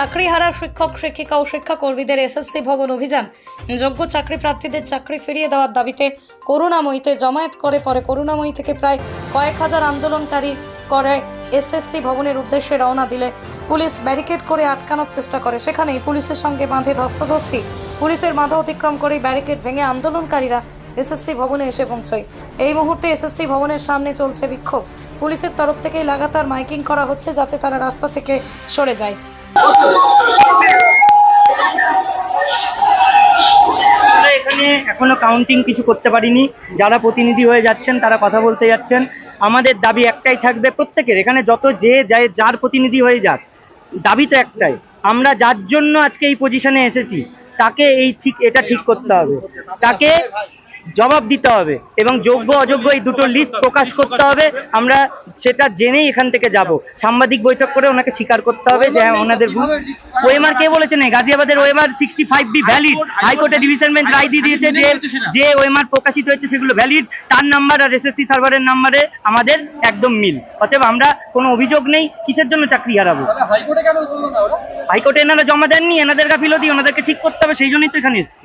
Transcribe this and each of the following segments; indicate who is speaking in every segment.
Speaker 1: চাকরিহারা শিক্ষক, শিক্ষিকা ও শিক্ষাকর্মীদের এসএসসি ভবন অভিযান। যোগ্য চাকরি প্রার্থীদের চাকরি ফিরিয়ে দেওয়ার দাবিতে করুণাময়ীতে জমায়েত করে পরে করুণাময়ী থেকে প্রায় কয়েক হাজার আন্দোলনকারী করে এসএসসি ভবনের উদ্দেশ্যে রওনা দিলে পুলিশ ব্যারিকেড করে আটকানোর চেষ্টা করে। সেখানেই পুলিশের সঙ্গে বাঁধে ধস্তাধস্তি। পুলিশের বাধা অতিক্রম করে ব্যারিকেড ভেঙে আন্দোলনকারীরা এসএসসি ভবনে এসে পৌঁছয়। এই মুহূর্তে এসএসসি ভবনের সামনে চলছে বিক্ষোভ। পুলিশের তরফ থেকেই লাগাতার মাইকিং করা হচ্ছে যাতে তারা রাস্তা থেকে সরে যায়।
Speaker 2: এখানে এখনও কাউন্টিং কিছু করতে পারিনি। যারা প্রতিনিধি হয়ে যাচ্ছেন, তারা কথা বলতে যাচ্ছেন। আমাদের দাবি একটাই থাকবে প্রত্যেকের। এখানে যত যে যায়, যার প্রতিনিধি হয়ে যাক, দাবি তো একটাই। আমরা যার জন্য আজকে এই পজিশনে এসেছি, তাকে এই ঠিক, এটা ঠিক করতে হবে। তাকে জবাব দিতে হবে এবং যোগ্য অযোগ্য এই দুটো লিস্ট প্রকাশ করতে হবে। আমরা সেটা জেনেই এখান থেকে যাব। সাংবাদিক বৈঠক করে ওনাকে স্বীকার করতে হবে যে হ্যাঁ ওনাদের ওএমআর কে বলেছেন গাজিয়াবাদের OMR sixty five B valid হাইকোর্টে ডিভিশন বেঞ্চ রায় দিয়ে দিয়েছে যে যে ওএমআর প্রকাশিত হয়েছে সেগুলো ভ্যালিড তার নাম্বার আর এসএসসি সার্ভারের নাম্বারে আমাদের একদম মিল। অতএব আমরা কোনো অভিযোগ নেই কিসের জন্য চাকরি হারাবো?
Speaker 3: তাহলে হাইকোর্টে কেন বলল না ওরা?
Speaker 2: হাইকোর্টে এনারা জমা দেননি এনাদের গাফিলতি ওনাদেরকে ঠিক করতে হবে সেই জন্যই তো এখানে এসেছি।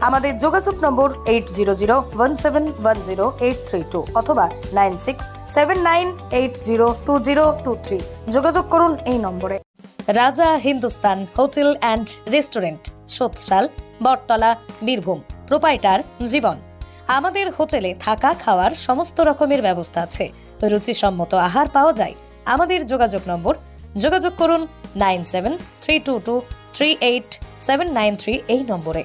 Speaker 1: আমাদের যোগাযোগ number eight zero zero one seven one zero eight three two অথবা nine six seven nine eight zero two zero two three. যোগাযোগ করুন এই নম্বরে। Raja Hindustan hotel and restaurant সোৎসাল Battala, Birbhum. Proprietor, Jiban. আমাদের হোটেলে থাকা খাওয়ার সমস্ত রকমের ব্যবস্থা আছে। রুচিসম্মত আহার পাওয়া যায়। আমাদের যোগাযোগ নম্বর, যোগাযোগ করুন nine seven three two two three eight seven nine three এই নম্বরে।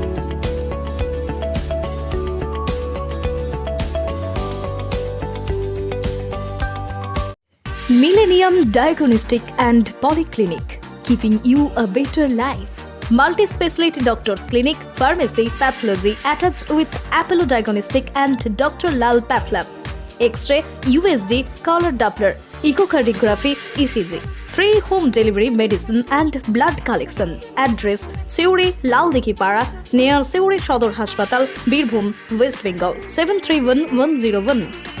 Speaker 4: Millennium Diagnostic and Polyclinic, keeping you a better life. Multi-speciality doctors clinic, pharmacy, pathology attached with Apollo Diagnostic and Dr. Lal Pathlab. X-ray, USG, color Doppler, echocardiography, ECG. Free home delivery medicine and blood collection. Address: Seuri Laldighi Para near Seuri Shodor Hospital, Birbhum, West Bengal 731101.